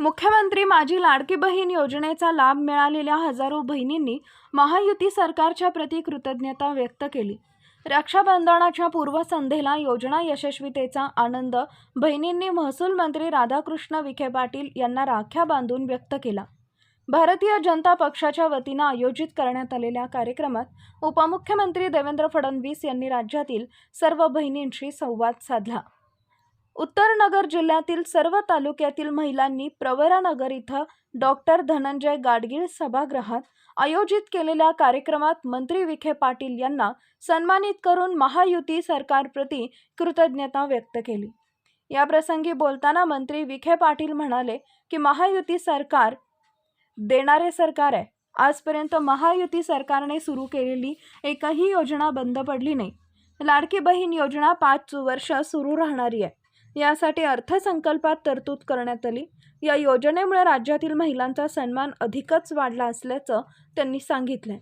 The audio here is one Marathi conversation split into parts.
मुख्यमंत्री माझी लाडकी बहीण योजनेचा लाभ मिळालेल्या हजारो बहिणींनी महायुती सरकारच्या प्रती कृतज्ञता व्यक्त केली. रक्षाबंधनाच्या पूर्वसंध्येला योजना यशस्वीतेचा आनंद बहिणींनी महसूल मंत्री राधाकृष्ण विखे पाटील यांना राख्या बांधून व्यक्त केला. भारतीय जनता पक्षाच्या वतीनं आयोजित करण्यात आलेल्या कार्यक्रमात उपमुख्यमंत्री देवेंद्र फडणवीस यांनी राज्यातील सर्व बहिणींशी संवाद साधला. उत्तर नगर जिल्ह्यातील सर्व तालुक्यातील महिलांनी प्रवरानगर इथं डॉक्टर धनंजय गाडगीळ सभागृहात आयोजित केलेल्या कार्यक्रमात मंत्री विखे पाटील यांना सन्मानित करून महायुती सरकारप्रती कृतज्ञता व्यक्त केली. या प्रसंगी बोलताना मंत्री विखे पाटील म्हणाले की महायुती सरकार देणारे सरकार आहे. आजपर्यंत महायुती सरकारने सुरू केलेली एकही योजना बंद पडली नाही. लाडकी बहीण योजना पाच वर्ष सुरू राहणारी आहे. यासाठी अर्थसंकल्पात तरतूद करण्यात आली. या योजनेमुळे राज्यातील महिलांचा सन्मान अधिकच वाढला असल्याचं त्यांनी सांगितलं.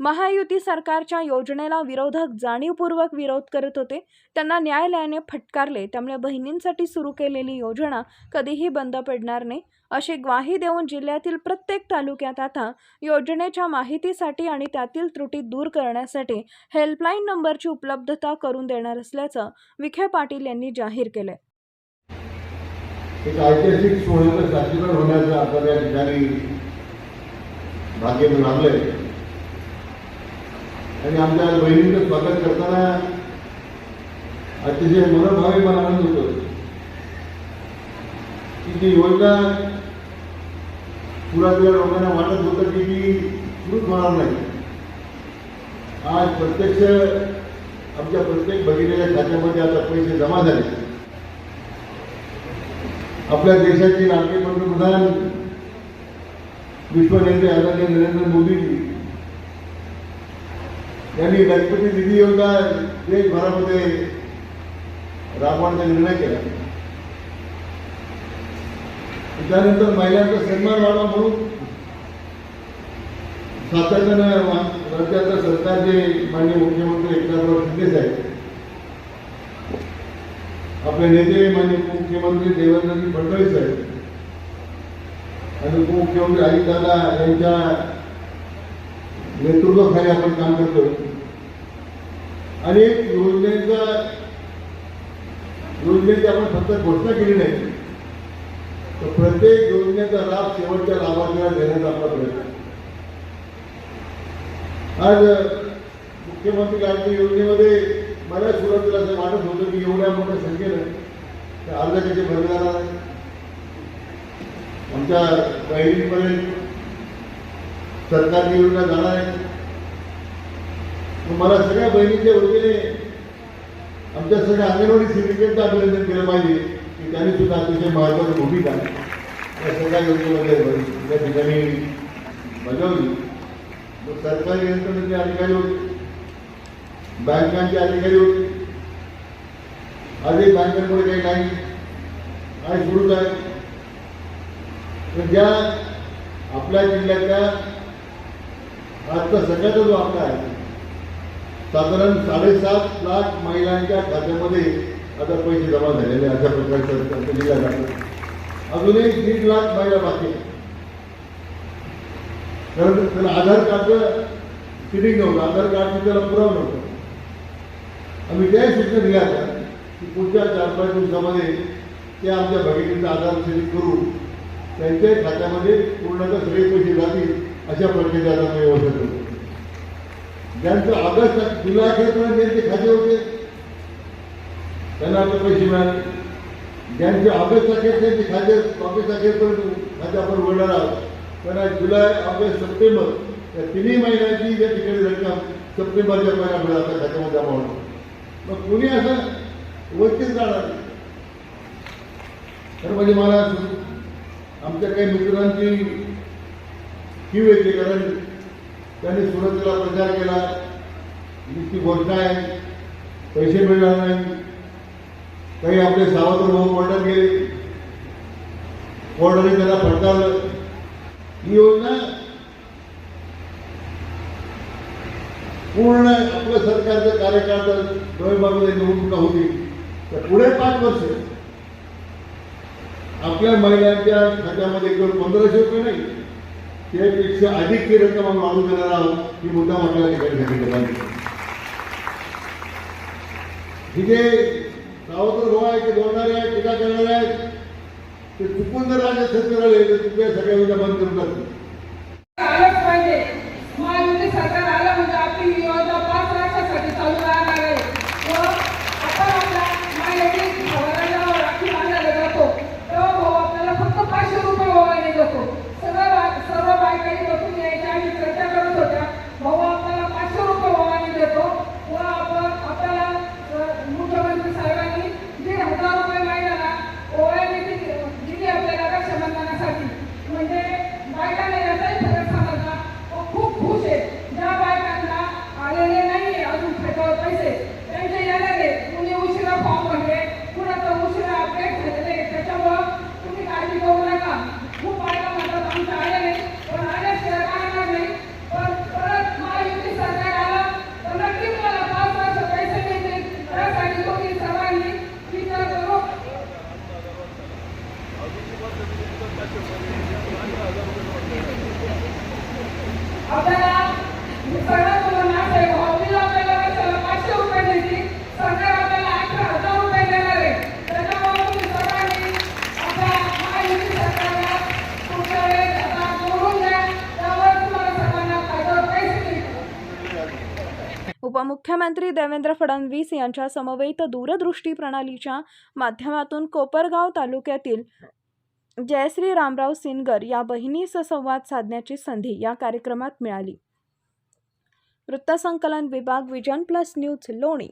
महायुती सरकारच्या योजनेला विरोधक जाणीवपूर्वक विरोध करत होते. त्यांना न्यायालयाने फटकारले. त्यामुळे बहिणींसाठी सुरू केलेली योजना कधीही बंद पडणार नाही. अशी ग्वाही देऊन जिल्ह्यातील प्रत्येक तालुक्यात आता योजनेच्या माहितीसाठी आणि त्यातील त्रुटी दूर करण्यासाठी हेल्पलाईन नंबरची उपलब्धता करून देणार असल्याचं विखे पाटील यांनी जाहीर केलं एक ऐतिहासिक सोहळ्याचं साक्षीदार होण्याचं आपण या ठिकाणी भाग्य लाभलंय आणि आमच्या बहिणीचं स्वागत करताना अतिशय मनोभावे मला आनंद होतो की ती योजना पुरातल्या लोकांना वाटत होतं की ती सुरूच होणार नाही. आज प्रत्यक्ष आमच्या प्रत्येक भगिनीच्या खात्यामध्ये आता पैसे जमा झाले. आपल्या देशाचे लाडके पंतप्रधान विश्वनेते आदरणीय नरेंद्र मोदीजी यांनी गणपती निधी योजना देशभरामध्ये राबवण्याचा निर्णय केला. त्यानंतर महिलांचा सन्मान व्हावा म्हणून सातत्यानं राज्याचं सरकार सरकारचे माननीय मुख्यमंत्री एकनाथराव शिंदे साहेब आपले नेते माननीय उपमुख्यमंत्री देवेंद्रजी फडणवीस आहेत. आणि उपमुख्यमंत्री अजितदादा यांच्या नेतृत्वाखाली आपण काम करतो आणि योजनेचा योजनेची आपण फक्त घोषणा केली नाही. तर प्रत्येक योजनेचा लाभ शेवटच्या लाभार्थीला देण्याचा आपला प्रयत्न आज मुख्यमंत्री लाडकी योजनेमध्ये मला सुरुवातीला असं वाटत होतं की एवढ्या मोठ्या संख्येनं तर अर्ज कसे भरले जाणार आहे. आमच्या बहिणीपर्यंत सरकारची योजना जाणार आहे मला सगळ्या बहिणीच्या वतीने आमच्या सगळ्या अंगणवाडी सेविकेचं अभिनंदन केलं पाहिजे की त्यांनी सुद्धा अतिशय महत्वाची भूमिका या सगळ्या योजनेमध्ये या ठिकाणी बजावली मग सरकारी यंत्रणेचे अधिकारी होते बँकांचे अधिकारी होते. आधी बँकांमध्ये काही नाही काय सुरूच आहे तर ज्या आपल्या जिल्ह्यातल्या आजचा सगळ्याचा जो आकडा आहे साधारण साडेसात लाख महिलांच्या खात्यामध्ये आता पैसे जमा झालेले अशा प्रकारचं जातं. अजूनही दीड लाख महिला बाकी कारण त्याला आधार कार्डचं फिटिंग नव्हतं. आधार कार्डची त्याला पुरावा नव्हतं. आम्ही त्या सूचना दिल्या होत्या. की पुढच्या चार पाच दिवसामध्ये त्या आमच्या भगिनींचा आधार सेवित करू त्यांच्या खात्यामध्ये पूर्णतः सगळे पैसे जातील अशा प्रकारचे आता व्यवस्था करतो ज्यांचं ऑगस्ट जुलै अखेरपर्यंत त्यांचे खाते होते त्यांना आता पैसे मिळाले. ज्यांचे ऑगस्ट अखेर त्यांचे खाते ऑगस्ट अखेरपर्यंत खाते आपण उघडणार आहोत त्यांना जुलै ऑगस्ट सप्टेंबर या तिन्ही महिन्याची ज्या ठिकाणी रक्कम सप्टेंबरच्या महिन्यामध्ये आता खात्यामध्ये जमा होणार. मग कुणी असं वैतीच जाणार तर म्हणजे मला आमच्या काही मित्रांची ही वेगळी कारण त्यांनी सुरुवातीला प्रचार केला. नुसती घोषणा आहे पैसे मिळणार नाही. काही आपले सावत्र भाऊ कोर्टात गेले. कोर्टाने त्याला फटकारलं. ही योजना पूर्ण आपलं सरकारचं कार्यकाळ जर नोव्हेंबरमध्ये निवडणुका होती. तर पुढे पाच वर्ष आपल्या महिलांच्या खात्यामध्ये केवळ पंधराशे रुपये नाही त्यापेक्षा अधिक ती रक्कम आम्ही वाढवून देणार आहोत. ही मुद्दा आपल्याला ठिकाणी सांगितलं पाहिजे ही जे सावत्र भाऊ आहेत ते बोलणारे आहेत टीका करणारे आहेत ते चुकून जर राज्य सरकार आले तर तुमच्या सगळ्या योजना बंद करून टाकतील. आलंच पाहिजे. महायुती सरकार आलं म्हणजे आपली ही योजना पाच वर्षासाठी चालू राहणार आहे व आपण आपला महायुती भवनाला राखी बांधायला जातो तेव्हा भाऊ आपल्याला फक्त पाचशे रुपये ओवाने देतो सर्व बा- सर्व बायकांनी बसून यायच्या आणि चर्चा करत होत्या भाऊ आपल्याला पाचशे रुपये ओवाने देतो व आपण आपल्याला अ, मुख्यमंत्री साहेबांनी दीड हजार रुपये महिन्याला ओवाने दिली दिली आपल्याला रक्षाबंधनासाठी म्हणजे बायकांना याचाही फरक समजला व खूप खुश आहे ज्या बायकांना आलेले नाही अजून खात्यावर पैसे त्यांचे येणार आहे कुणी उशिरा फॉर्म भरले कुणाचं उशिरा अपडेट झालेले आहे. त्याच्यामुळं तुम्ही काळजी करू नका खूप बायका म्हणतात आमच्या आले नाही पण आल्याशिवाय राहणार नाही पण परत महायुती सरकार आलं तर नक्की तुम्हाला पाच वर्ष पैसे मिळतील त्यासाठी तुम्ही सर्वांनी विचार करू आपल्याला सगळं तुम्हाला माहिती आहे हॉबीला आपल्याला वर्षाला पाचशे रुपये देतील सरकार आपल्याला अठरा हजार रुपये देणार आहे त्याच्यामुळे तुम्ही सर्वांनी आपल्या महायुती सरकारला पुढच्या वेळेस आता निवडून द्या त्यावर तुम्हाला सर्वांना खात्यावर पैसे मिळतील उपमुख्यमंत्री देवेंद्र फडणवीस यांच्या समवेत दूरदृष्टी प्रणालीच्या माध्यमातून कोपरगाव तालुक्यातील जयश्री रामराव सिनगर या बहिणीस संवाद साधण्याची संधी या कार्यक्रमात मिळाली. वृत्तसंकलन विभाग विजन प्लस न्यूज लोणी.